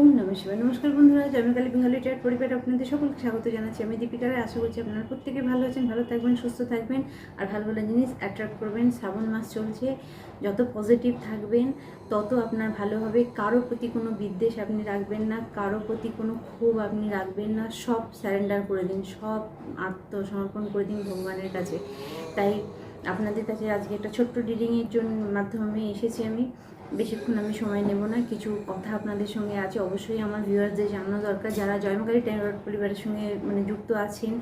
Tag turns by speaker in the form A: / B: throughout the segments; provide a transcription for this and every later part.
A: ওম নমঃ শিবায়। নমস্কার বন্ধুরা জন্মকালী বেঙ্গলি ট্রেড পরিবার আপনাদের সকলকে স্বাগত জানাচ্ছি। আমি দীপিকারে আশা করছি আপনারা প্রত্যেকে ভালো আছেন, ভালো থাকবেন, সুস্থ থাকবেন আর ভালো ভালো জিনিস অ্যাট্রাক্ট করবেন। শ্রাবণ মাস চলছে, যত পজিটিভ থাকবেন, তত আপনার ভালো হবে। কারও প্রতি কোনো বিদ্বেষ আপনি রাখবেন না, কারও প্রতি কোনো ক্ষোভ আপনি রাখবেন না। সব স্যারেন্ডার করে দিন, সব আত্মসমর্পণ করে দিন ভগবানের কাছে। তাই আপনাদের কাছে আজকে একটা ছোট্ট রিডিংয়ের জন্য মাধ্যমে এসেছি আমি। বেশিক্ষণ আমি সময় নেব না, কিছু কথা আপনাদের সঙ্গে আছে অবশ্যই আমার ভিউয়ারদের জানানো দরকার। যারা জয়মাকারী টেনর পরিবারের সঙ্গে মানে যুক্ত আছেন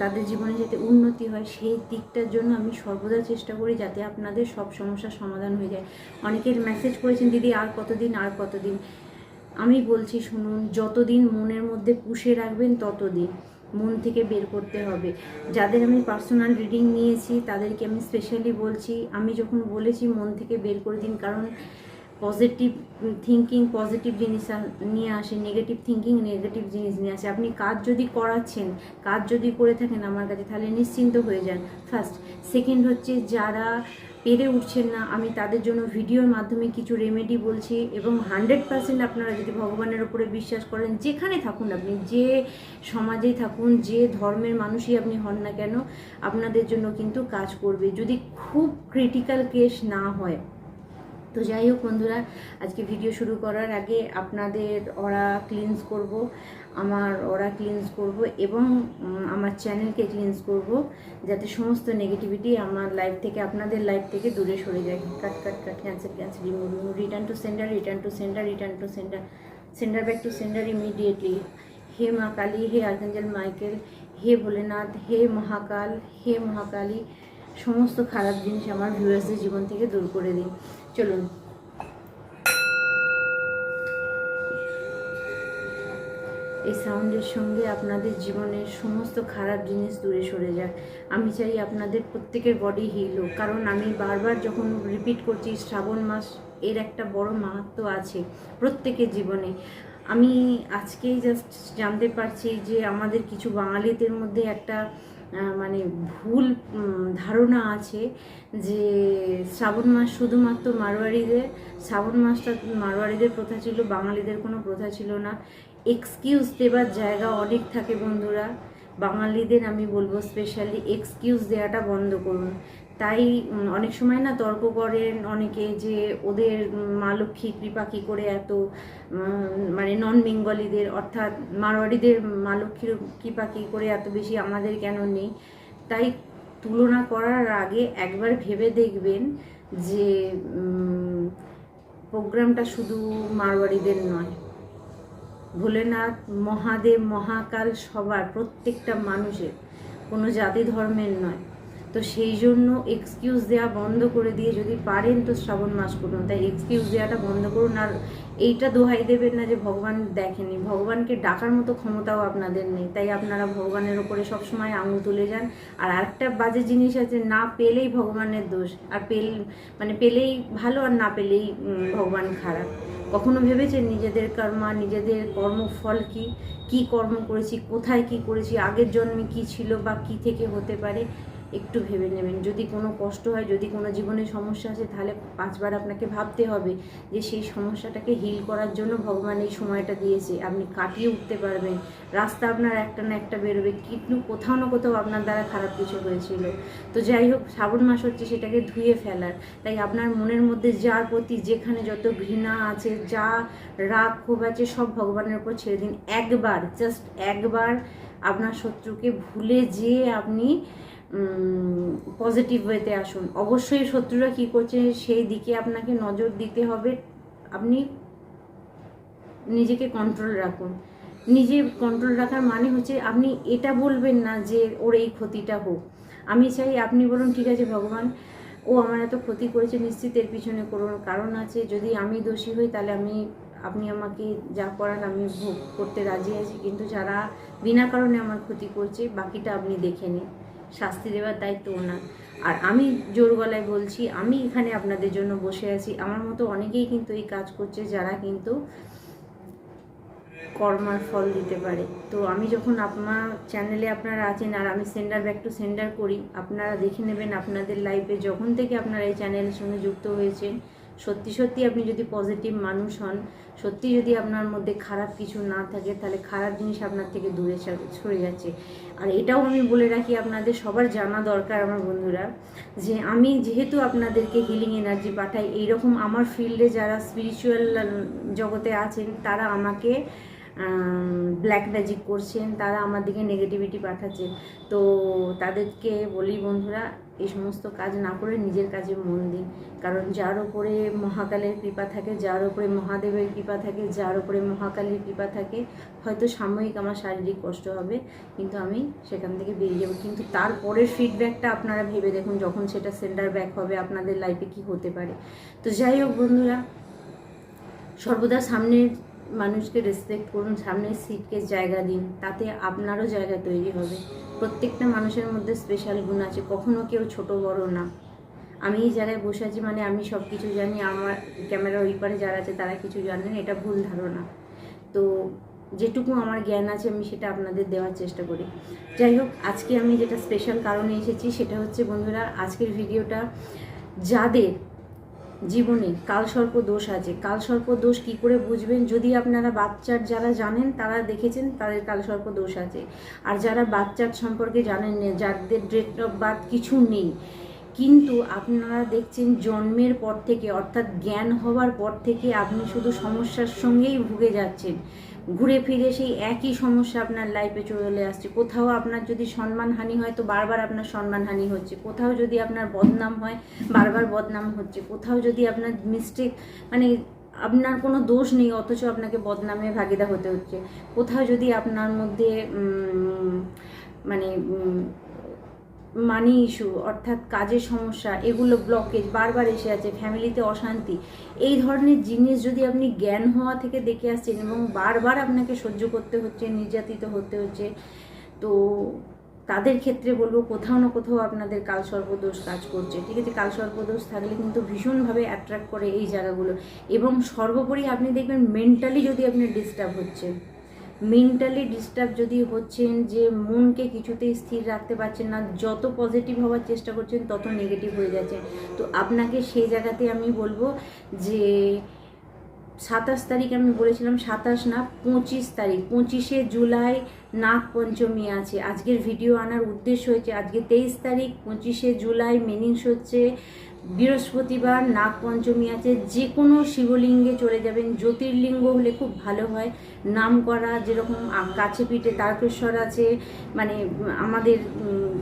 A: তাদের জীবনে যাতে উন্নতি হয়, সেই দিকটার জন্য আমি সর্বদা চেষ্টা করি যাতে আপনাদের সব সমস্যার সমাধান হয়ে যায়। অনেকের মেসেজ করেছেন, দিদি, আর কতদিন আর কতদিন? আমি বলছি, শুনুন, যতদিন মনের মধ্যে পুষে রাখবেন, ততদিন। মন থেকে বের করতে হবে। যাদের আমি পার্সোনাল রিডিং নিয়েছি, তাদেরকে আমি স্পেশালি বলছি, আমি যখন বলেছি মন থেকে বের করে দিন, কারণ পজিটিভ থিঙ্কিং পজিটিভ জিনিস নিয়ে আসে নেগেটিভ থিঙ্কিং নেগেটিভ জিনিস নিয়ে আসে। আপনি কাজ যদি করাচ্ছেন, কাজ যদি করে থাকেন আমার কাছে, তাহলে নিশ্চিন্ত হয়ে যান। ফার্স্ট সেকেন্ড হচ্ছে যারা পেরে উঠছেন না, আমি তাদের জন্য ভিডিওর মাধ্যমে কিছু রেমেডি বলছি এবং হান্ড্রেড পার্সেন্ট আপনারা যদি ভগবানের উপরে বিশ্বাস করেন, যেখানে থাকুন আপনি, যে সমাজেই থাকুন, যে ধর্মের মানুষই আপনি হন না কেন, আপনাদের জন্য কিন্তু কাজ করবে। যদি খুব ক্রিটিক্যাল কেস না হয়, তো যাই হোক বন্ধুরা, আজকে ভিডিও শুরু করার আগে আপনাদের ওরা ক্লিনস করব। আমার ওরা ক্লিনস করব এবং আমার চ্যানেলকে ক্লিনস করব, যাতে সমস্ত নেগেটিভিটি আমার লাইফ থেকে, আপনাদের লাইফ থেকে দূরে সরে যায়। Cut cut cut cancel cancel remove remove return to sender return to sender return to sender sender back to sender immediately হে মা কালী, হে আর্কাঞ্জেল মাইকেল, হে ভোলেনাথ, হে মহাকাল, হে মহাকালী, সমস্ত খারাপ জিনিস আমার ভিউয়ার্সদের জীবন থেকে দূর করে দিন। চলুন। এই সাউন্ডের সঙ্গে আপনাদের জীবনের সমস্ত খারাপ জিনিস দূরে সরে যাক। আমি চাই আপনাদের প্রত্যেকের বডি হিল হোক। কারণ আমি বারবার যখন রিপিট করছি, শ্রাবণ মাস এর একটা বড় মাহাত্ম আছে প্রত্যেকের জীবনে। আমি আজকেই জাস্ট জানতে পারছি যে আমাদের কিছু বাঙালিদের মধ্যে একটা মানে ভুল ধারণা আছে যে শ্রাবণ মাস শুধুমাত্র মারোয়ারিদের শ্রাবণ মাসটা মারোয়ারিদের প্রথা ছিল, বাঙালিদের কোনো প্রথা ছিল না। এক্সকিউজ দেবার জায়গা অনেক থাকে বন্ধুরা। বাঙালিদের আমি বলব স্পেশালি এক্সকিউজ দেওয়াটা বন্ধ করুন। তাই অনেক সময় না তর্ক করেন, অনেকে যে ওদের মা লক্ষ্মী কৃপা কী করে এত মানে নন বেঙ্গলিদের অর্থাৎ মারোয়ারিদের মা লক্ষ্মীর কৃপা কী করে এত বেশি আমাদের কেন নেই? তাই তুলনা করার আগে একবার ভেবে দেখবেন যে প্রোগ্রামটা শুধু মারোয়ারিদের নয়। ভোলেনাথ, মহাদেব, মহাকাল সবার, প্রত্যেকটা মানুষের। কোনো জাতি ধর্মের নয়। তো সেই জন্য এক্সকিউজ দেওয়া বন্ধ করে দিয়ে যদি পারেন তো শ্রাবণ মাস করুন তাই এক্সকিউজ দেওয়াটা বন্ধ করুন। আর এইটা দোহাই দেবেন না যে ভগবান দেখেনি। ভগবানকে ডাকার মতো ক্ষমতাও আপনাদের নেই। তাই আপনারা ভগবানের ওপরে সবসময় আঙুল তুলে যান। আর আরেকটা বাজে জিনিস আছে, না পেলেই ভগবানের দোষ। আর পেল মানে পেলেই ভালো আর না পেলেই ভগবান খারাপ। কখনো ভেবেছেন নিজেদের কর্মা, নিজেদের কর্মফল কি? কি কর্ম করেছি? কোথায় কি করেছি? আগের জন্মে কি ছিল বা কি থেকে হতে পারে? একটু ভেবে নেবেন। যদি কোনো কষ্ট হয়, যদি কোনো জীবনে সমস্যা আছে তাহলে পাঁচবার আপনাকে ভাবতে হবে যে সেই সমস্যাটাকে হিল করার জন্য ভগবান এই সময়টা দিয়েছে। আপনি কাটিয়ে উঠতে পারবেন। রাস্তা আপনার একটা না একটা বেরোবে। কিন্তু কোথাও না কোথাও আপনার দ্বারা খারাপ কিছু হয়েছিল। তো যাই হোক, শ্রাবণ মাস হচ্ছে সেটাকে ধুয়ে ফেলার। তাই আপনার মনের মধ্যে যার প্রতি যেখানে যত ঘৃণা আছে, যা রাগ ক্ষোভ আছে, সব ভগবানের উপর ছেড়ে দিন। একবার জাস্ট একবার আপনার শত্রুকে ভুলে যেয়ে আপনি পজিটিভ ওয়েতে আসুন। অবশ্যই শত্রুরা কী করছে, সেই দিকে আপনাকে নজর দিতে হবে। আপনি নিজেকে কন্ট্রোল রাখুন। নিজে কন্ট্রোল রাখার মানে হচ্ছে আপনি এটা বলবেন না যে ওর এই ক্ষতিটা হোক। আমি চাই আপনি বলুন, ঠিক আছে ভগবান, ও আমার এত ক্ষতি করেছে, নিশ্চিত এর পিছনে কোনো কারণ আছে। যদি আমি দোষী হই, তাহলে আমি, আপনি আমাকে যা করান আমি ভোগ করতে রাজি আছি। কিন্তু যারা বিনা কারণে আমার ক্ষতি করছে, বাকিটা আপনি দেখে নিন। শাস্তি দেওয়ার দায়িত্ব ওনার। আর আমি জোর গলায় বলছি, আমি এখানে আপনাদের জন্য বসে আছি। আমার মতো অনেকেই কিন্তু এই কাজ করছে যারা কিন্তু কর্মার ফল দিতে পারে। তো আমি যখন আপনার চ্যানেলে আপনারা আছেন আর আমি সেন্ডার ব্যাক টু সেন্ডার করি, আপনারা দেখে নেবেন আপনাদের লাইফে যখন থেকে আপনারা এই চ্যানেলের সঙ্গে যুক্ত হয়েছেন সত্যি সত্যি আপনি যদি পজিটিভ মানুষ হন, সত্যি যদি আপনার মধ্যে খারাপ কিছু না থাকে, তাহলে খারাপ জিনিস আপনার থেকে দূরে সর- যাচ্ছে। আর এটাও আমি বলে রাখি আপনাদের সবার জানা দরকার আমার বন্ধুরা, যে আমি যেহেতু আপনাদেরকে হিলিং এনার্জি পাঠাই, এইরকম আমার ফিল্ডে যারা স্পিরিচুয়াল জগতে আছেন, তারা আমাকে ব্ল্যাক ম্যাজিক করছেন, তারা আমার দিকে নেগেটিভিটি পাঠাচ্ছেন তো তাদেরকে বলি বন্ধুরা, এই সমস্ত কাজ না করে নিজের কাজে মন দিন। কারণ যার ওপরে মহাকালের কৃপা থাকে, যার ওপরে মহাদেবের কৃপা থাকে, যার ওপরে মহাকালীর কৃপা থাকে, হয়তো সাময়িক আমার শারীরিক কষ্ট হবে, কিন্তু আমি সেখান থেকে বেরিয়ে যাব। কিন্তু তারপরের ফিডব্যাকটা আপনারা ভেবে দেখুন, যখন সেটা সেন্টার ব্যাক হবে, আপনাদের লাইফে কি হতে পারে। তো যাই হোক বন্ধুরা, সর্বদা সামনের মানুষকে রেসপেক্ট করুন সামনের সিটকে জায়গা দিন, তাতে আপনারও জায়গা তৈরি হবে। প্রত্যেকটা মানুষের মধ্যে স্পেশাল গুণ আছে, কখনো কেউ ছোট বড় না। আমি এই জায়গায় বসে আছি মানে আমি সব কিছু জানি, আমার ক্যামেরার ওই পারে যারা আছে তারা কিছু জানেন এটা ভুল ধারণা। তো যেটুকু আমার জ্ঞান আছে আমি সেটা আপনাদের দেওয়ার চেষ্টা করি। যাই হোক, আজকে আমি যেটা স্পেশাল কারণে এসেছি সেটা হচ্ছে বন্ধুরা, আজকের ভিডিওটা যাদের জীবনে কালসর্প দোষ আছে। কালসর্প দোষ কি করে বুঝবেন? যদি আপনারা বাচ্চার যারা জানেন, তারা দেখেছেন তাদের কালসর্প দোষ আছে। আর যারা বাচ্চার সম্পর্কে জানেন না, যাদের ডেট অফ বার্থ কিছু নেই, কিন্তু আপনারা দেখছেন জন্মের পর থেকে, অর্থাৎ জ্ঞান হওয়ার পর থেকে আপনি শুধু সমস্যার সঙ্গেই ভুগে যাচ্ছেন। ঘুরে ফিরে সেই একই সমস্যা আপনার লাইফে চলে আসছে। কোথাও আপনার যদি সম্মানহানি হয়, তো বারবার আপনার সম্মানহানি হচ্ছে। কোথাও যদি আপনার বদনাম হয়, বারবার বদনাম হচ্ছে। কোথাও যদি আপনার মিস্টেক মানে আপনার কোনো দোষ নেই, অথচ আপনাকে বদনামে ভাগিদা হতে হচ্ছে। কোথাও যদি আপনার মধ্যে মানে মানি ইস্যু অর্থাৎ কাজের সমস্যা, এগুলো ব্লকেজ বারবার এসে আছে ফ্যামিলিতে অশান্তি, এই ধরনের জিনিস যদি আপনি জ্ঞান হওয়া থেকে দেখে আসছেন এবং বারবার আপনাকে সহ্য করতে হচ্ছে, নির্যাতিত হতে হচ্ছে, তো তাদের ক্ষেত্রে বলব কোথাও না কোথাও আপনাদের কাল সর্পদোষ কাজ করছে। ঠিক আছে, কাল সর্পদোষ থাকলে কিন্তু ভীষণভাবে অ্যাট্রাক্ট করে এই জায়গাগুলো। এবং সর্বোপরি আপনি দেখবেন মেন্টালি যদি আপনি ডিস্টার্ব হচ্ছে মেন্টালি ডিস্টার্ব যদি হচ্ছেন যে মনকে কিছুতেই স্থির রাখতে পারছেন না, যত পজিটিভ হওয়ার চেষ্টা করছেন, তত নেগেটিভ হয়ে যাচ্ছে তো আপনাকে সেই জায়গাতে আমি বলব যে সাতাশ তারিখ আমি বলেছিলাম, সাতাশ না, পঁচিশ তারিখ, পঁচিশে জুলাই নাগ পঞ্চমী আছে। আজকের ভিডিও আনার উদ্দেশ্য হয়েছে আজকে তেইশ তারিখ, পঁচিশে জুলাই মিনিংস হচ্ছে বৃহস্পতিবার নাগ পঞ্চমী আছে। যে কোনো শিবলিঙ্গে চলে যাবেন। জ্যোতির্লিঙ্গ হলে খুব ভালো হয়। নাম করা, যেরকম কাছে পিঠে তারকেশ্বর আছে। মানে আমাদের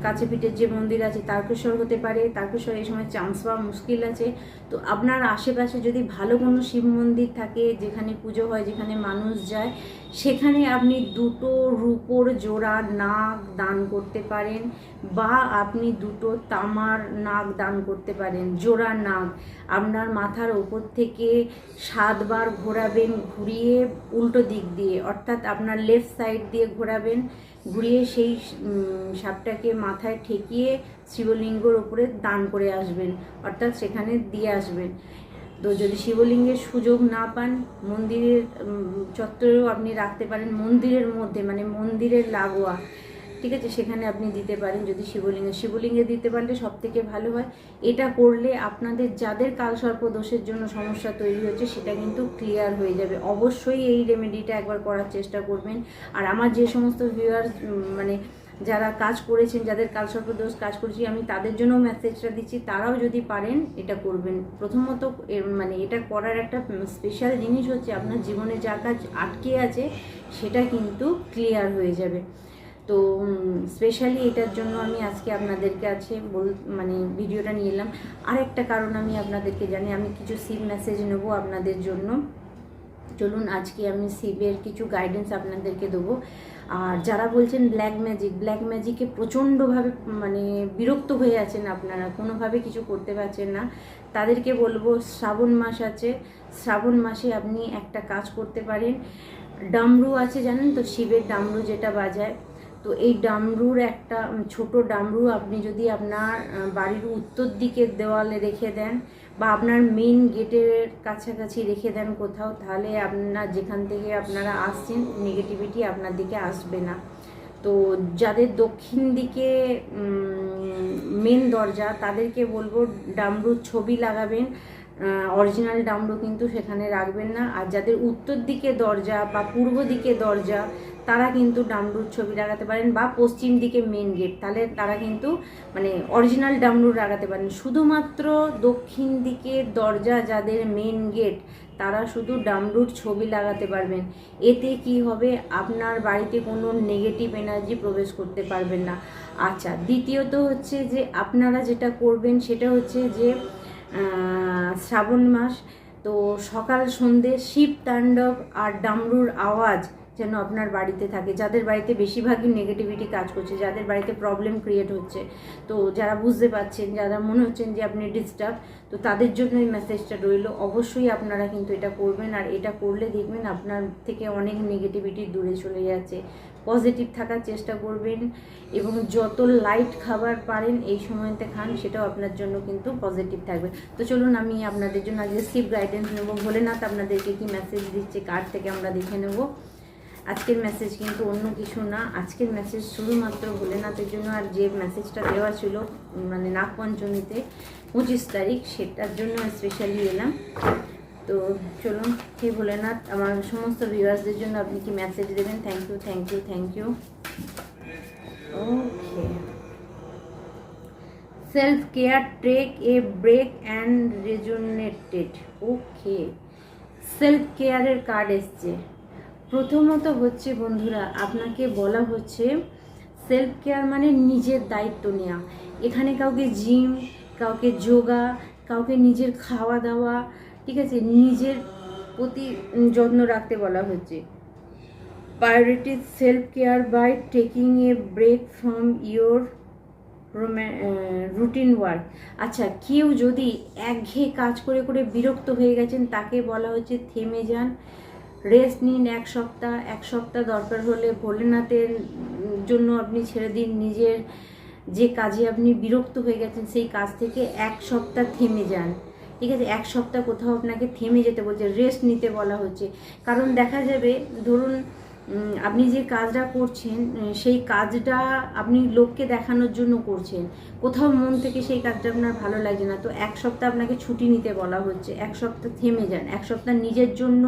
A: কাছে পিঠের যে মন্দির আছে, তারকেশ্বর হতে পারে। তারকেশ্বর এই সময় চান্স পাওয়া মুশকিল আছে। তো আপনার আশেপাশে যদি ভালো কোনো শিব মন্দির থাকে, যেখানে পুজো হয়, যেখানে মানুষ যায় সেখানে আপনি দুটো রূপোর জোড়া নাক দান করতে পারেন বা আপনি দুটো তামার নাক দান করতে পারেন, জোড়া নাক আপনার মাথার ওপর থেকে সাতবার ঘোরাবেন, ঘুরিয়ে উল্টো দিক দিয়ে, অর্থাৎ আপনার লেফট সাইড দিয়ে ঘোরাবেন, ঘুরিয়ে সেই সাপটাকে মাথায় ঠেকিয়ে শিবলিঙ্গর ওপরে দান করে আসবেন, অর্থাৎ সেখানে দিয়ে আসবেন। তো যদি শিবলিঙ্গের সুযোগ না পান, মন্দিরের চত্বরেও আপনি রাখতে পারেন মন্দিরের মধ্যে মানে মন্দিরের লাগোয়া। ঠিক আছে, সেখানে আপনি দিতে পারেন যদি শিবলিঙ্গে। শিবলিঙ্গে দিতে পারলে সব থেকে ভালো হয়, এটা করলে আপনাদের যাদের কালসর্প দোষের জন্য সমস্যা তৈরি হচ্ছে, সেটা কিন্তু ক্লিয়ার হয়ে যাবে। অবশ্যই এই রেমেডিটা একবার করার চেষ্টা করবেন। আর আমার যে সমস্ত ভিউয়ার্স মানে যারা কাজ করেছেন, যাদের কালসর্প দোষ কাজ করেছি, আমি তাদের জন্য মেসেজটা দিচ্ছি, তারাও যদি পারেন এটা করবেন। প্রথমত মানে এটা করার একটা স্পেশাল জিনিস হচ্ছে আপনার জীবনে যা কাজ আটকে আছে, সেটা কিন্তু ক্লিয়ার হয়ে যাবে। তো স্পেশালি এটার জন্য আমি আজকে আপনাদেরকে আছে বল মানে ভিডিওটা নিয়ে এলাম। আরেকটা কারণ আমি আপনাদেরকে জানি, আমি কিছু সিভ মেসেজ নেব আপনাদের জন্য। চলুন, আজকে আমি শিবের কিছু গাইডেন্স আপনাদেরকে দেবো। আর যারা বলছেন ব্ল্যাক ম্যাজিক ব্ল্যাক ম্যাজিকে প্রচণ্ডভাবে মানে বিরক্ত হয়ে আছেন আপনারা, কোনোভাবে কিছু করতে পারছেন না। তাদেরকে বলব, শ্রাবণ মাস আছে, শ্রাবণ মাসে আপনি একটা কাজ করতে পারেন। ডামরু আছে জানেন তো, শিবের ডামরু যেটা বাজায়। তো এই ডামরুর একটা, ছোট ডামরু আপনি যদি আপনার বাড়ির উত্তর দিকের দেওয়ালে রেখে দেন বা আপনার মেন গেটের কাছাকাছি রেখে দেন কোথাও, তাহলে আপনার যেখান থেকে আপনারা আসছেন নেগেটিভিটি আপনার দিকে আসবে না। তো যাদের দক্ষিণ দিকে মেন দরজা, তাদেরকে বলব, ডামরুর ছবি লাগাবেন। অরিজিনাল ডামরু কিন্তু সেখানে রাখবেন না। আর যাদের উত্তর দিকে দরজা বা পূর্ব দিকে দরজা, তারা কিন্তু ডামরুর ছবি লাগাতে পারেন বা পশ্চিম দিকে মেন গেট তাহলে তারা কিন্তু মানে অরিজিনাল ডামরুর লাগাতে পারেন। শুধুমাত্র দক্ষিণ দিকে দরজা যাদের মেন গেট তারা শুধু ডামরুর ছবি লাগাতে পারবেন। এতে কি হবে? আপনার বাড়িতে কোনো নেগেটিভ এনার্জি প্রবেশ করতে পারবেন না। আচ্ছা দ্বিতীয়ত হচ্ছে যে আপনারা যেটা করবেন সেটা হচ্ছে যে শ্রাবণ মাস, তো সকাল, সন্ধে, শিব, তাণ্ডব আর ডামরুর আওয়াজ যেন আপনার বাড়িতে থাকে। যাদের বাড়িতে বেশিরভাগই নেগেটিভিটি কাজ করছে, যাদের বাড়িতে প্রবলেম ক্রিয়েট হচ্ছে, তো যারা বুঝতে পারছেন, যারা মনে হচ্ছেন যে আপনি ডিস্টার্ব তো তাদের জন্য এই মেসেজটা রইল। অবশ্যই আপনারা কিন্তু এটা করবেন, আর এটা করলে দেখবেন আপনার থেকে অনেক নেগেটিভিটি দূরে চলে যাচ্ছে। পজিটিভ থাকার চেষ্টা করবেন এবং যত লাইট খাবার পারেন এই সময়তে খান, সেটাও আপনার জন্য কিন্তু পজিটিভ থাকবে। তো চলুন আমি আপনাদের জন্য আজকে শিব গাইডেন্স নেব। ভোলেনাথ আপনাদেরকে কি মেসেজ দিচ্ছে কার থেকে আমরা দেখে নেব। আজকের মেসেজ কিন্তু অন্য কিছু না। আজকের মেসেজ শুধুমাত্র ভোলেনাথের জন্য আর যে মেসেজটা দেওয়া ছিল মানে নাগপঞ্চমীতে পঁচিশ তারিখ, সেটার জন্য স্পেশালি এলাম। তো চলুন, হে ভোলেনাথ, আমার সমস্ত ভিউয়ার্সদের জন্য আপনি কি মেসেজ দেবেন? Thank you thank you thank you okay self care take a break and resonated okay self কেয়ারের কার্ড এসছে। প্রথমত হচ্ছে বন্ধুরা, আপনাকে বলা হচ্ছে সেলফ কেয়ার মানে নিজের দায়িত্ব নেওয়া। এখানে কাউকে জিম কাউকে যোগা, কাউকে নিজের খাওয়া দাওয়া ঠিক আছে, নিজের প্রতি যত্ন রাখতে বলা হচ্ছে। Priority self care by taking a break from your routine work আচ্ছা কেউ যদি একঘেয়ে কাজ করে করে বিরক্ত হয়ে গেছেন, তাকে বলা হচ্ছে থেমে যান। রেস্ট নিন এক সপ্তাহ এক সপ্তাহ দরকার হলে ভোলেনাথের জন্য আপনি ছেড়ে দিন। নিজের যে কাজে আপনি বিরক্ত হয়ে গেছেন, সেই কাজ থেকে এক সপ্তাহ থেমে যান। ঠিক আছে, এক সপ্তাহ কোথাও আপনাকে থেমে যেতে বলছে রেস্ট নিতে বলা হচ্ছে। কারণ দেখা যাবে, ধরুন আপনি যে কাজটা করছেন সেই কাজটা আপনি লোককে দেখানোর জন্য করছেন। কোথাও মন থেকে সেই কাজটা আপনার ভালো লাগছে না। তো এক সপ্তাহ আপনাকে ছুটি নিতে বলা হচ্ছে। এক সপ্তাহ থেমে যান। এক সপ্তাহ নিজের জন্য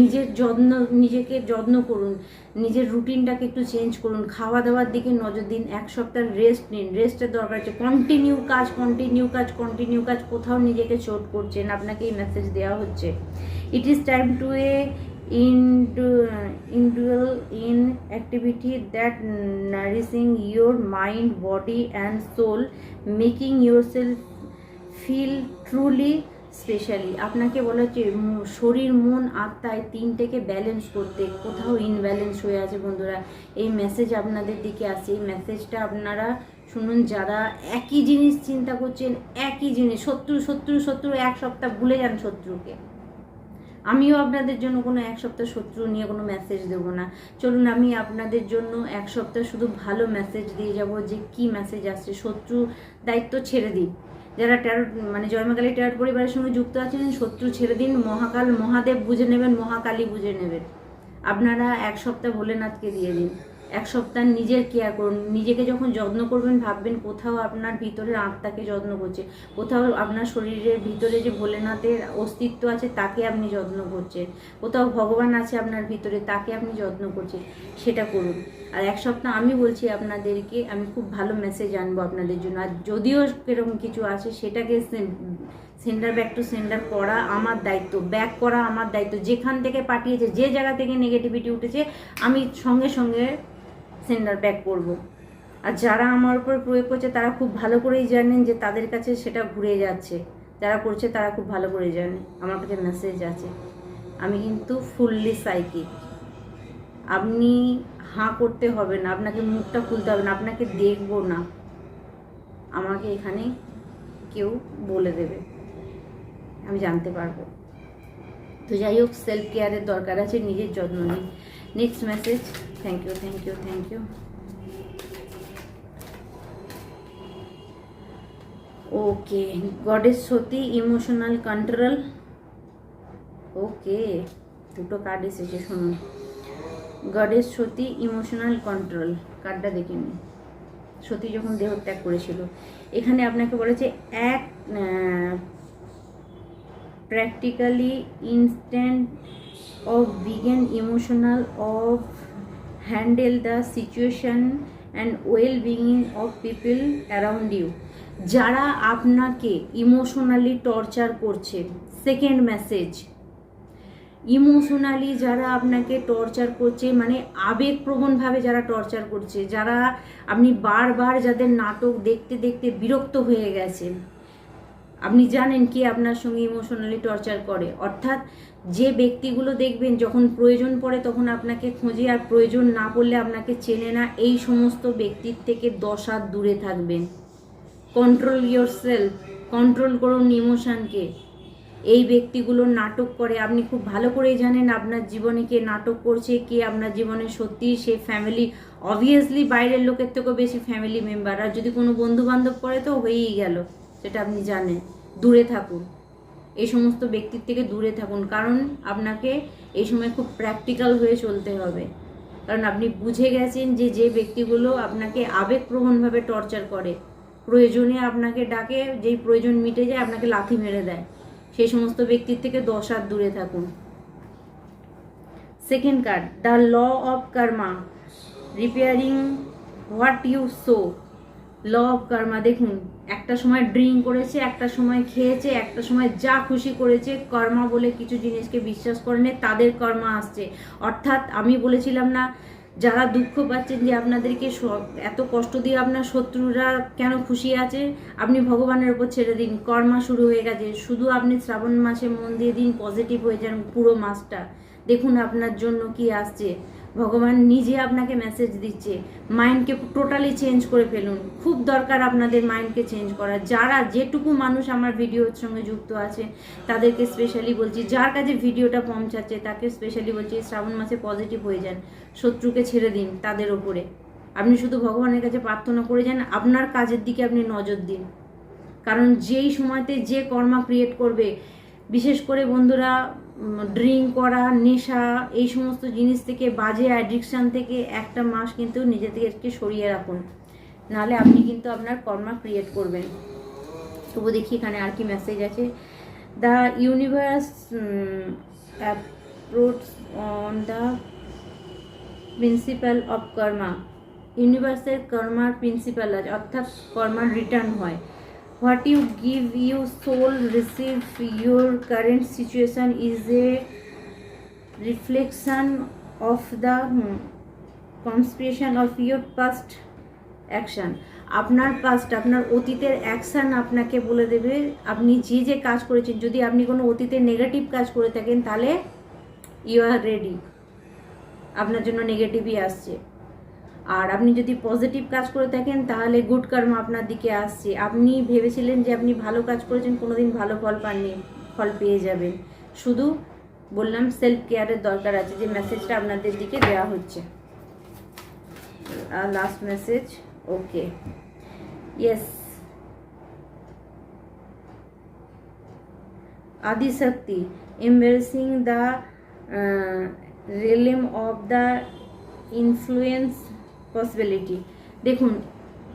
A: নিজের যত্ন, নিজেকে যত্ন করুন। নিজের রুটিনটাকে একটু চেঞ্জ করুন। খাওয়া দাওয়ার দিকে নজর দিন। এক সপ্তাহ রেস্ট নিন। রেস্টের দরকার আছে কন্টিনিউ কাজ কন্টিনিউ কাজ কন্টিনিউ কাজ। কোথাও নিজেকে চোট করছেন, আপনাকে এই মেসেজ দেওয়া হচ্ছে। It is time to a into indwell in activity that nourishing your mind body and soul making yourself feel truly specially. আপনাকে বলা হচ্ছে শরীর, মন আত্মায় তিনটেকে ব্যালেন্স করতে, কোথাও ইনব্যালেন্স হয়ে আছে বন্ধুরা। এই মেসেজ আপনাদের দিকে আসে। এই মেসেজটা আপনারা শুনুন, যারা একই জিনিস চিন্তা করছেন, একই জিনিস, শত্রু শত্রু শত্রু, এক সপ্তাহ ভুলে যান শত্রুকে। আমিও আপনাদের জন্য কোনো এক সপ্তাহ শত্রু নিয়ে কোনো মেসেজ দেবো না। চলুন, আমি আপনাদের জন্য এক সপ্তাহ শুধু ভালো মেসেজ দিয়ে যাব যে কি মেসেজ আসছে। শত্রু দায়িত্ব ছেড়ে দিন। যারা ট্যারট মানে জয়মাকালী ট্যারট পরিবারের সঙ্গে যুক্ত আছেন, শত্রু ছেড়ে দিন। মহাকাল, মহাদেব বুঝে নেবেন, মহাকালী বুঝে নেবেন। আপনারা এক সপ্তাহ ভোলেনাথকে দিয়ে দিন। এক সপ্তাহ নিজের কেয়ার করুন। নিজেকে যখন যত্ন করবেন, ভাববেন কোথাও আপনার ভিতরের আত্মাকে যত্ন করছে। কোথাও আপনার শরীরের ভিতরে যে ভোলেনাথের অস্তিত্ব আছে, তাকে আপনি যত্ন করছেন। কোথাও ভগবান আছে আপনার ভিতরে, তাকে আপনি যত্ন করছেন। সেটা করুন। আর এক সপ্তাহ আমি বলছি আপনাদেরকে, আমি খুব ভালো মেসেজ আনব আপনাদের জন্য। আর যদিও এরকম কিছু আছে, সেটাকে সেন্ডার ব্যাক টু সেন্ডার করা আমার দায়িত্ব ব্যাক করা আমার দায়িত্ব। যেখান থেকে পাঠিয়েছে, যে জায়গা থেকে নেগেটিভিটি উঠেছে, আমি সঙ্গে সঙ্গে সেন্ডার ব্যাক করব। আর যারা আমার উপর প্রয়োগ করছে, তারা খুব ভালো করেই জানেন যে তাদের কাছে সেটা ঘুরে যাচ্ছে। যারা করছে, তারা খুব ভালো করে জানে। আমার কাছে মেসেজ আছে। আমি কিন্তু ফুললি সাইকিক আপনি হাঁ করতে হবে না, আপনাকে মুখটা খুলতে হবে না, আপনাকে দেখব না। আমাকে এখানে কেউ বলে দেবে। আমি জানতে পারব। তো যাই হোক সেলফ কেয়ারের দরকার আছে, নিজের যত্ন নিন। Next message thank you thank you thank you okay goddess Sati emotional control okay দুটো কার্ড এসেছে, শুনুন। গডেস সতী ইমোশনাল কন্ট্রোল কার্ডটা দেখে নিন। সতী যখন দেহত্যাগ করেছিল। এখানে আপনাকে বলেছে, এক practically instant of begin emotional of handle the situation and well-being of people around you. যারা আপনাকে ইমোশনালি টর্চার করছে সেকেন্ড মেসেজ ইমোশনালি যারা আপনাকে টর্চার করছে মানে আবেগপ্রবণভাবে যারা টর্চার করছে, যারা আপনি বারবার যাদের নাটক দেখতে দেখতে বিরক্ত হয়ে গেছেন আপনি জানেন কি আপনার সঙ্গে ইমোশনালি টর্চার করে। অর্থাৎ যে ব্যক্তিগুলো দেখবেন যখন প্রয়োজন পড়ে তখন আপনাকে খোঁজে আর প্রয়োজন না পড়লে আপনাকে চেনে না, এই সমস্ত ব্যক্তির থেকে দশ হাত দূরে থাকবেন। কন্ট্রোল ইয়োর সেলফ কন্ট্রোল করুন ইমোশনকে এই ব্যক্তিগুলো নাটক করে। আপনি খুব ভালো করেই জানেন আপনার জীবনে কে নাটক করছে, কে আপনার জীবনে সত্যি সে ফ্যামিলি অবভিয়াসলি বাইরের লোকের থেকেও বেশি ফ্যামিলি মেম্বার আর যদি কোনো বন্ধু বান্ধব করে তো হয়েই গেল। সেটা আপনি জানেন। দূরে থাকুন। এই সমস্ত ব্যক্তির থেকে দূরে থাকুন। কারণ আপনাকে এই সময় খুব প্র্যাকটিক্যাল হয়ে চলতে হবে। কারণ আপনি বুঝে গেছেন যে যে ব্যক্তিগুলো আপনাকে আবেগপ্রবণভাবে টর্চার করে। প্রয়োজনে আপনাকে ডাকে, যেই প্রয়োজন মিটে যায় আপনাকে লাথি মেরে দেয়। সেই সমস্ত ব্যক্তির থেকে দশ হাত দূরে থাকুন। Second card the law of karma repairing what you sow law of karma দেখুন, একটা সময় ড্রিঙ্ক করেছে, একটা সময় খেয়েছে, একটা সময় যা খুশি করেছে কর্মা বলে কিছু জিনিসকে বিশ্বাস করেনি তাদের কর্মা আসছে। অর্থাৎ আমি বলেছিলাম না, যারা দুঃখ পাচ্ছেন যে আপনাদেরকে এত কষ্ট দিয়ে আপনার শত্রুরা কেন খুশি আছে, আপনি ভগবানের ওপর ছেড়ে দিন কর্মা শুরু হয়ে গেছে। শুধু আপনি শ্রাবণ মাসে মন দিয়ে দিন পজিটিভ হয়ে যান পুরো মাসটা। দেখুন আপনার জন্য কি আসছে। ভগবান নিজে আপনাকে মেসেজ দিচ্ছে। মাইন্ডকে টোটালি চেঞ্জ করে ফেলুন। খুব দরকার আপনাদের মাইন্ডকে চেঞ্জ করা যারা যেটুকু মানুষ আমার ভিডিওর সঙ্গে যুক্ত আছে, তাদেরকে স্পেশালি বলছি, যার কাছে ভিডিওটা পৌঁছাচ্ছে তাকে স্পেশালি বলছি, শ্রাবণ মাসে পজিটিভ হয়ে যান। শত্রুকে ছেড়ে দিন তাদের ওপরে। আপনি শুধু ভগবানের কাছে প্রার্থনা করে যান, আপনার কাজের দিকে আপনি নজর দিন। কারণ যেই সময়তে যে কর্মা ক্রিয়েট করবে, বিশেষ করে বন্ধুরা ড্রিঙ্ক করা, নেশা, এই সমস্ত জিনিস থেকে, বাজে অ্যাডিকশান থেকে একটা মাস কিন্তু নিজে থেকে সরিয়ে রাখুন। নাহলে আপনি কিন্তু আপনার কর্মা ক্রিয়েট করবেন। তবু দেখি এখানে আর কি মেসেজ আছে। The universe approach on the principle of karma ইউনিভার্সের কর্মার প্রিন্সিপাল আছে, অর্থাৎ কর্মার রিটার্ন হয়। What you give you shall receive your current situation is a reflection of the conspiration of your past action আপনার পাস্ট আপনার অতীতের অ্যাকশন আপনাকে বলে দেবে, আপনি যে যে কাজ করেছেন, যদি আপনি কোনো অতীতে নেগেটিভ কাজ করে থাকেন, তাহলে ইউ আর রেডি আপনার জন্য নেগেটিভই আসছে। আর আপনি যদি পজিটিভ কাজ করে থাকেন তাহলে গুড কর্ম আপনার দিকে আসছে। আপনি ভেবেছিলেন যে আপনি ভালো কাজ করেছেন কোনোদিন ভালো ফল পাননি ফল পেয়ে যাবেন। শুধু বললাম সেলফ কেয়ারের দরকার আছে যে মেসেজটা আপনাদের দিকে দেওয়া হচ্ছে। আর last message okay yes Adishakti embracing the uh, of the the possibility. দেখুন,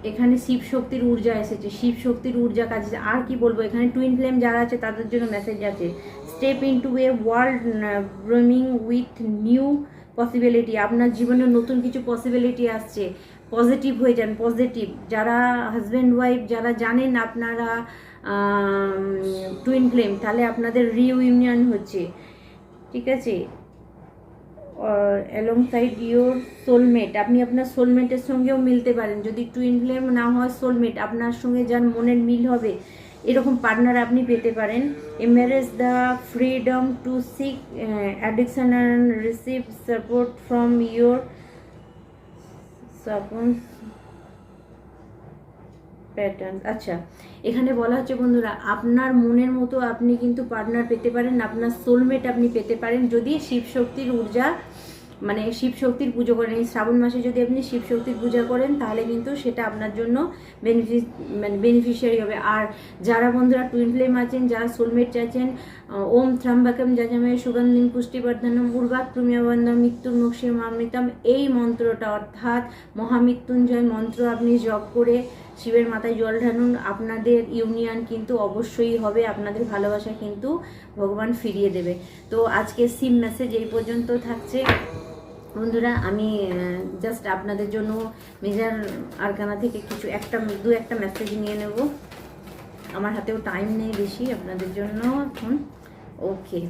A: এখানে শিব শক্তির ঊর্জা এসেছে। শিব শক্তির ঊর্জা কাজে আর কি বলব, এখানে টুইন ফ্লেম যারা আছে তাদের জন্য মেসেজ আছে। Step into a world blooming with new possibility আপনার জীবনে নতুন কিছু পসিবিলিটি আসছে। পজিটিভ হয়ে যান পজিটিভ যারা হাজব্যান্ড ওয়াইফ যারা জানেন আপনারা টুইন ফ্লেম তাহলে আপনাদের রিইউনিয়ন হচ্ছে। ঠিক আছে? অ্যালং সাইড ইউর সোলমেট আপনি আপনার সোলমেটের সঙ্গেও মিলতে পারেন। যদি টুইন ফ্লেম না হয় সোলমেট আপনার সঙ্গে যার মনের মিল হবে, এরকম পার্টনার আপনি পেতে পারেন। Emerge the freedom to seek addiction and receive support from your suppose pattern আচ্ছা এখানে বলা হচ্ছে, বন্ধুরা, আপনার মনের মতো আপনি কিন্তু পার্টনার পেতে পারেন, আপনার সোলমেট আপনি পেতে পারেন। যদি শিব শক্তির ঊর্জা মানে শিব শক্তির পুজো করেন, এই শ্রাবণ মাসে যদি আপনি শিব শক্তির পূজা করেন, তাহলে কিন্তু সেটা আপনার জন্য বেনিফিস মানে বেনিফিশিয়ারি হবে। আর যারা বন্ধুরা টুইন ফ্লেম আছেন, যারা সোলমেট চাইছেন ওম ত্র্যম্বকম যজমে সুগন্ধিম পুষ্টিবর্ধনম উর্বাক্রমিয়বন্ধম মৃত্যুর্মুক্ষী মামৃতম এই মন্ত্রটা অর্থাৎ মহামৃত্যুঞ্জয় মন্ত্র আপনি জপ করে শিবের মাথায় জল ঢালুন, আপনাদের ইউনিয়ন কিন্তু অবশ্যই হবে, আপনাদের ভালোবাসা কিন্তু ভগবান ফিরিয়ে দেবে। তো আজকে সিম মেসেজ এই পর্যন্ত থাকছে। বন্ধুরা, আমি জাস্ট আপনাদের জন্য মেজার আরকানা থেকে কিছু একটা, দু একটা মেসেজ নিয়ে নেব। আমার হাতেও টাইম নেই বেশি, আপনাদের জন্য এখন। Okay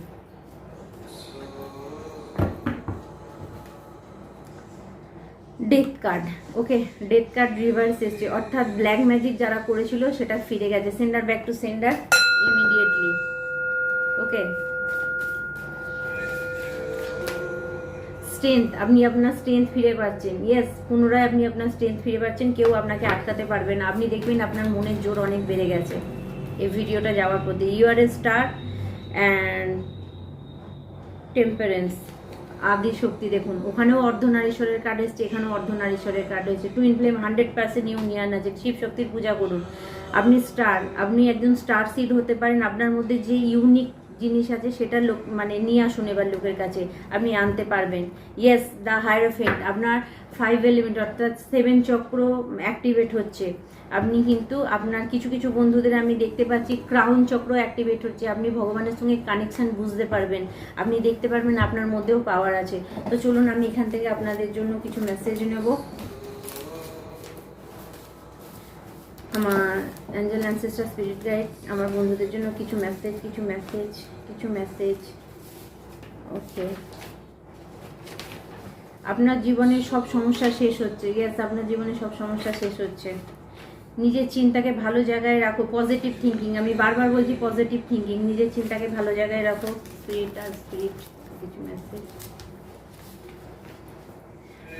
A: death card okay death card reverse এসছে। অর্থাৎ ব্ল্যাক ম্যাজিক যারা করেছিল, সেটা ফিরে গেছে। Sender back to sender immediately okay strength আপনি আপনার স্ট্রেংথ ফিরে পাচ্ছেন। ইয়েস পুনরায় আপনি আপনার স্ট্রেংথ ফিরে পাচ্ছেন। কেউ আপনাকে আটকাতে পারবে না। আপনি দেখবেন আপনার মনের জোর অনেক বেড়ে গেছে। এই ভিডিওটা যাওয়ার প্রতি you R A star and temperance আদি শক্তি দেখুন, ওখানেও অর্ধনারীশ্বরের কার্ড এসছে, এখানেও অর্ধনারীশ্বরের কার্ড হয়েছে twin flame hundred percent union আছে, শিব শক্তির পূজা করুন। আপনি স্টার আপনি একজন স্টার সিড হতে পারেন, আপনার মধ্যে যে ইউনিক জিনিস আছে সেটা লোক মানে নিয়ে আসুন এবার লোকের কাছে, আপনি আনতে পারবেন। ইয়েস দ্য হায়ারফেন্ট আপনার ফাইভ এলিমেন্ট অর্থাৎ সেভেন চক্র অ্যাক্টিভেট হচ্ছে। আপনি কিন্তু আপনার কিছু কিছু বন্ধুদের আমি দেখতে পাচ্ছি ক্রাউন চক্র অ্যাক্টিভেট হচ্ছে। আপনি ভগবানের সঙ্গে কানেকশন বুঝতে পারবেন। আপনি দেখতে পারবেন আপনার মধ্যেও পাওয়ার আছে। তো চলুন আমি এখান থেকে আপনাদের জন্য কিছু মেসেজ নেব। আমার অ্যাঞ্জেল অ্যানসেস্টার স্পিরিট গাইড আমার বন্ধুদের জন্য কিছু মেসেজ কিছু মেসেজ কিছু মেসেজ ওকে আপনার জীবনে সব সমস্যা শেষ হচ্ছে। ইয়েস আপনার জীবনে সব সমস্যা শেষ হচ্ছে। নিজের চিন্তাকে ভালো জায়গায় রাখো পজিটিভ থিঙ্কিং আমি বারবার বলছি পজিটিভ থিঙ্কিং নিজের চিন্তাকে ভালো জায়গায় রাখো। স্পিরিট আর স্পিরিট কিছু মেসেজ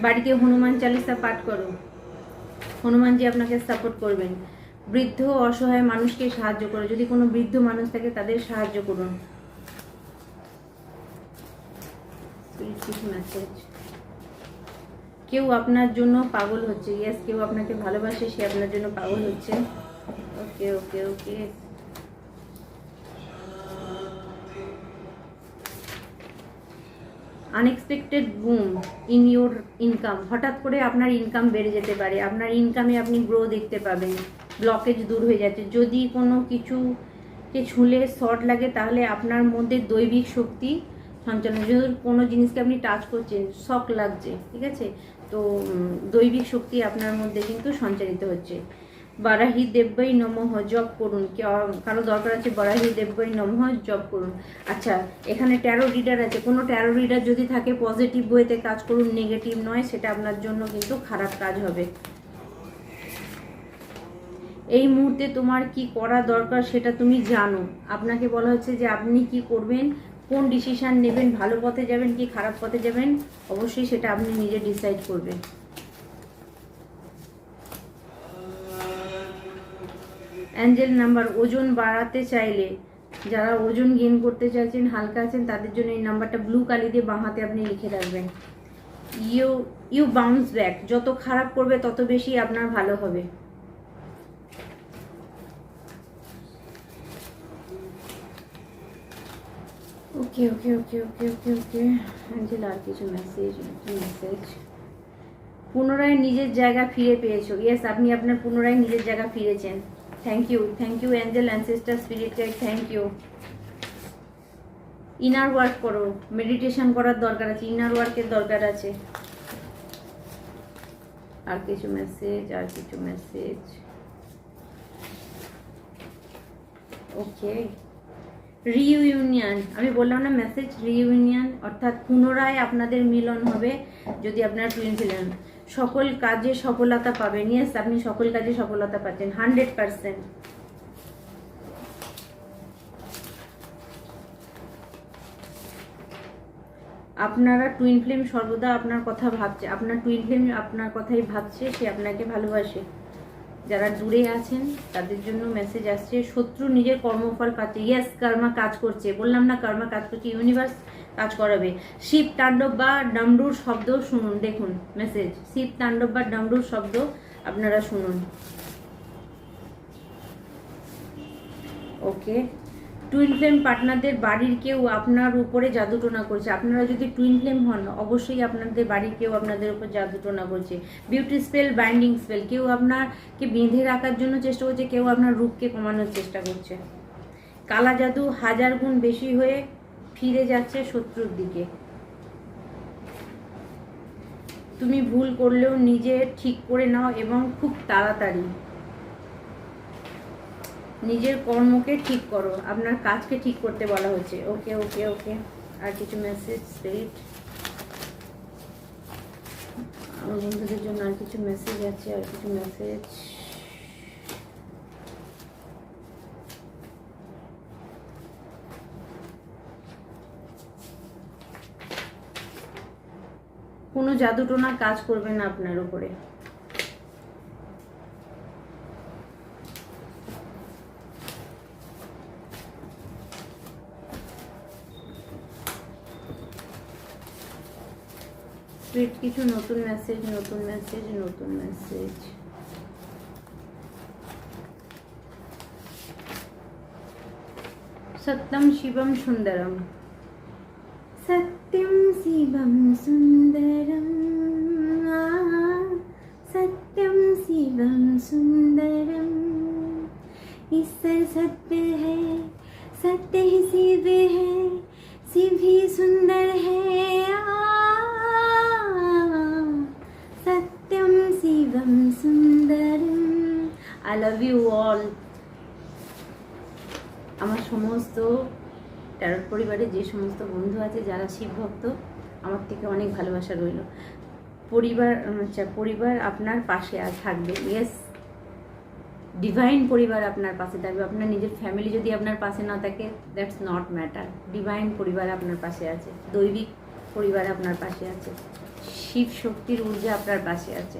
A: বাড়িতে হনুমান চালিসা পাঠ করো। হনুমানজি আপনাকে সাপোর্ট করবেন। বৃদ্ধ অসহায় মানুষকে সাহায্য করো যদি কোনো বৃদ্ধ মানুষ থাকে, তাদের সাহায্য করুন। কেউ আপনার জন্য পাগল হচ্ছে। ইয়াস কেউ আপনাকে ভালোবাসে, সে আপনার জন্য পাগল হচ্ছে। Okay okay okay unexpected boom in your income হঠাৎ করে আপনার ইনকাম বেড়ে যেতে পারে, আপনার ইনকামে আপনি গ্রো দেখতে পাবেন ব্লকেজ দূর হয়ে যাচ্ছে। যদি কোনো কিছুকে ছুঁলে শর্ট লাগে, তাহলে আপনার মধ্যে দৈবিক শক্তি সঞ্চালন যদি কোনো জিনিসকে আপনি টাচ করছেন শক লাগছে, ঠিক আছে? তো দৈবিক শক্তি আপনার মধ্যে কিন্তু সঞ্চারিত হচ্ছে। বারাহি দেব্যই নমঃ জপ করুন। কারও দরকার আছে বারাহি দেব্যই নমঃ জপ করুন। আচ্ছা এখানে ট্যারো রিডার আছে। কোনো ট্যারো রিডার যদি থাকে পজিটিভ বইতে কাজ করুন নেগেটিভ নয়, সেটা আপনার জন্য কিন্তু খারাপ কাজ হবে। এই মুহূর্তে তোমার কি করা দরকার সেটা তুমি জানো। আপনাকে বলা হচ্ছে যে আপনি কি করবেন, কোন ডিসিশান নেবেন, ভালো পথে যাবেন কি খারাপ পথে যাবেন, অবশ্যই সেটা আপনি নিজে ডিসাইড করবেন। অ্যাঞ্জেল নাম্বার ওজন বাড়াতে চাইলে, যারা ওজন গেইন করতে চাইছেন, হালকা আছেন, তাদের জন্য এই নাম্বারটা ব্লু কালি দিয়ে বাঁ হাতে আপনি লিখে রাখবেন। ইউ ইউ বাউন্স ব্যাক যত খারাপ করবে, তত বেশি আপনার ভালো হবে। ওকে ওকে ওকে ওকে ওকে ওকে অ্যাঞ্জেল, আর কিছু মেসেজ মেসেজ পুনরায় নিজের জায়গা ফিরে পেয়েছ। ইয়েস আপনি আপনার পুনরায় নিজের জায়গা ফিরেছেন। Thank you thank you angel ancestor spirit guide thank you inner work করো। মেডিটেশন করার দরকার আছে। ইনার ওয়ার্কের দরকার আছে। আর কিছু মেসেজ আর কিছু মেসেজ ওকে রিইউনিয়ন আমি বললাম না মেসেজ রিইউনিয়ন অর্থাৎ পুনরায় আপনাদের মিলন হবে যদি আপনার টুইন ফিলেন সকল কাজে সফলতা পাবেন। ইয়েস আপনি সকল কাজে সফলতা পাচ্ছেন। Hundred percent. আপনারা টুইন ফ্লেম সর্বদা আপনার কথা ভাবছে, আপনার টুইন ফ্লেম আপনার কথাই ভাবছে, সে আপনাকে ভালোবাসে। যারা দূরে আছেন, তাদের জন্য মেসেজ আসছে, শত্রু নিজের কর্মফল পাচ্ছে। ইয়েস কর্মা কাজ করছে। বললাম না কর্মা কাজ করছে। ইউনিভার্স কাজ করাবে। শিব তাণ্ডব বা ডামরুর শব্দ শুনুন, দেখুন মেসেজ শিব তাণ্ডব বা ডামরুর শব্দ আপনারা শুনুন। ওকে টুইন ফ্লেম পার্টনারদের বাড়ির কেউ আপনার উপরে জাদুটোনা করছে। আপনারা যদি টুইন ফ্লেম হন, অবশ্যই আপনাদের বাড়ির কেউ আপনাদের উপর জাদুটোনা করছে। বিউটি স্পেল বাইন্ডিং স্পেল কেউ আপনাকে বেঁধে রাখার জন্য চেষ্টা করছে, কেউ আপনার রূপকে কমানোর চেষ্টা করছে। কালা জাদু হাজার গুণ বেশি হয়ে ফিরে যাচ্ছে শত্রুর দিকে। তুমি ভুল করলেও নিজে ঠিক করে নাও এবং খুব তাড়াতাড়ি। নিজের কর্মকে ঠিক করো। আপনার কাজকে ঠিক করতে বলা হচ্ছে ওকে ওকে ওকে। আর কিছু মেসেজ স্পিরিট আমার বন্ধুদের জন্য আর কিছু মেসেজ আছে, আর কিছু মেসেজ কোনো জাদুটোনা কাজ করবে না আপনার উপরে। কিছু নতুন মেসেজ নতুন মেসেজ নতুন মেসেজ সত্যম, শিবম, সুন্দরম। शिवं सुन्दरम् आ, सत्यं शिवं सुन्दरम् ईश्वर सत्य है सत्य ही शिव है शिव ही सुंदर है आ, सत्यं शिवं सुन्दरम् I love you all আমার সমস্ত ট্যারট পরিবারে যে সমস্ত বন্ধু আছে যারা শিব ভক্ত, আমার থেকে অনেক ভালোবাসা রইল। পরিবার আচ্ছা পরিবার আপনার পাশে আর থাকবে। ইয়েস ডিভাইন পরিবার আপনার পাশে থাকবে। আপনার নিজের ফ্যামিলি যদি আপনার পাশে না থাকে দ্যাটস নট ম্যাটার ডিভাইন পরিবার আপনার পাশে আছে। দৈবিক পরিবার আপনার পাশে আছে। শিব শক্তির ঊর্জা আপনার পাশে আছে।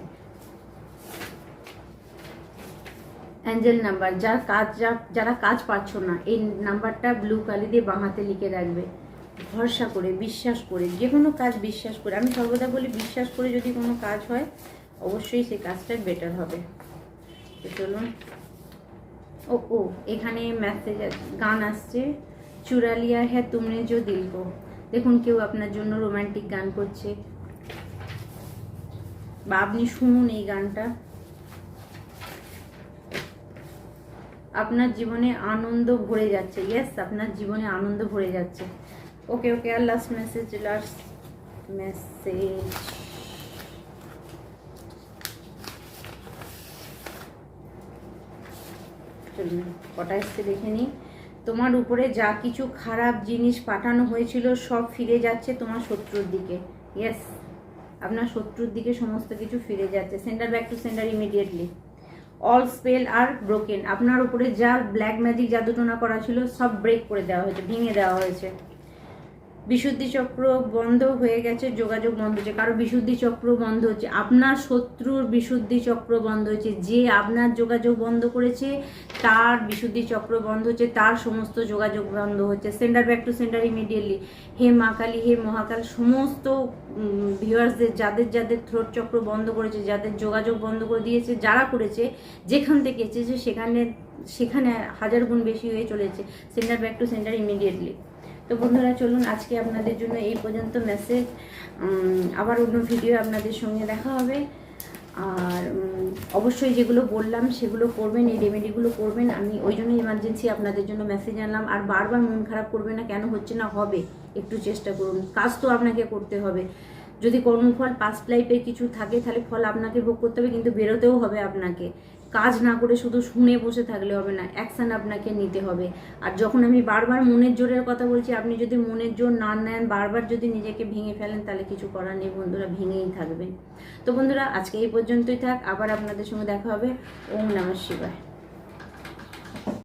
A: অ্যাঞ্জেল নাম্বার, যার কাজ, যা- যারা কাজ পাচ্ছ না, এই নাম্বারটা ব্লু কালি দিয়ে বাঁ হাতে লিখে রাখবে। ভরসা করে, বিশ্বাস করে, যে কোনো কাজ বিশ্বাস করে। আমি সর্বদা বলি, বিশ্বাস করে যদি কোনো কাজ হয়, অবশ্যই সেই কাজটা বেটার হবে। তো চলুন। ও ও, এখানে মেসেজ গান আসছে। চুরালিয়া হ্যাঁ তুমনে जो দিল কো। দেখুন কেউ আপনার জন্য রোমান্টিক গান করছে। বা আপনি শুনুন এই গানটা। আপনার জীবনে আনন্দ ভরে যাচ্ছে ইয়েস আপনার জীবনে আনন্দ ভরে যাচ্ছে। ওকে ওকে আর লাস্ট মেসেজ লাস্ট মেসেজ চলুন, কটা এসছে দেখে নিই। তোমার উপরে যা কিছু খারাপ জিনিস পাঠানো হয়েছিল, সব ফিরে যাচ্ছে তোমার শত্রুর দিকে। ইয়েস আপনার শত্রুর দিকে সমস্ত কিছু ফিরে যাচ্ছে। Sender back to sender immediately all spell are broken আপনার উপরে যা ব্ল্যাক ম্যাজিক জাদুটোনা করা ছিল, সব ব্রেক করে দেওয়া হয়েছে, ভেঙে দেওয়া হয়েছে। বিশুদ্ধি চক্র বন্ধ হয়ে গেছে, যোগাযোগ বন্ধ হচ্ছে। কারও বিশুদ্ধি চক্র বন্ধ হচ্ছে, আপনার শত্রুর বিশুদ্ধি চক্র বন্ধ হচ্ছে। যে আপনার যোগাযোগ বন্ধ করেছে, তার বিশুদ্ধি চক্র বন্ধ হচ্ছে, তার সমস্ত যোগাযোগ বন্ধ হচ্ছে। Sender back to sender immediately হে মা কালী, হে মহাকাল সমস্ত ভিউয়ার্সদের যাদের যাদের থ্রোট চক্র বন্ধ করেছে, যাদের যোগাযোগ বন্ধ করে দিয়েছে, যারা করেছে, যেখান থেকে এসেছে, সেখানে সেখানে হাজার গুণ বেশি হয়ে চলেছে। Sender back to sender immediately তো বন্ধুরা, চলুন আজকে আপনাদের জন্য এই পর্যন্ত মেসেজ আবার অন্য ভিডিও আপনাদের সঙ্গে দেখা হবে। আর অবশ্যই যেগুলো বললাম সেগুলো করবেন, এই রেমেডিগুলো করবেন। আমি ওই জন্য ইমার্জেন্সি আপনাদের জন্য মেসেজ আনলাম। আর বারবার মন খারাপ করবে না কেন হচ্ছে না, হবে। একটু চেষ্টা করুন। কাজ তো আপনাকে করতে হবে। যদি কর্মফল পাস্ট লাইফে কিছু থাকে, তাহলে ফল আপনাকে ভোগ করতে হবে, কিন্তু বেরোতেও হবে আপনাকে। কাজ না করে শুধু শুনে বসে থাকলে হবে না অ্যাকশান আপনাকে নিতে হবে। আর যখন আমি বারবার মনের জোরের কথা বলছি, আপনি যদি মনের জোর না নেন, বারবার যদি নিজেকে ভেঙে ফেলেন, তাহলে কিছু করার নেই, বন্ধুরা, ভেঙেই থাকবেন। তো বন্ধুরা, আজকে এই পর্যন্তই থাক, আবার আপনাদের সঙ্গে দেখা হবে। ওম নমঃ শিবায়।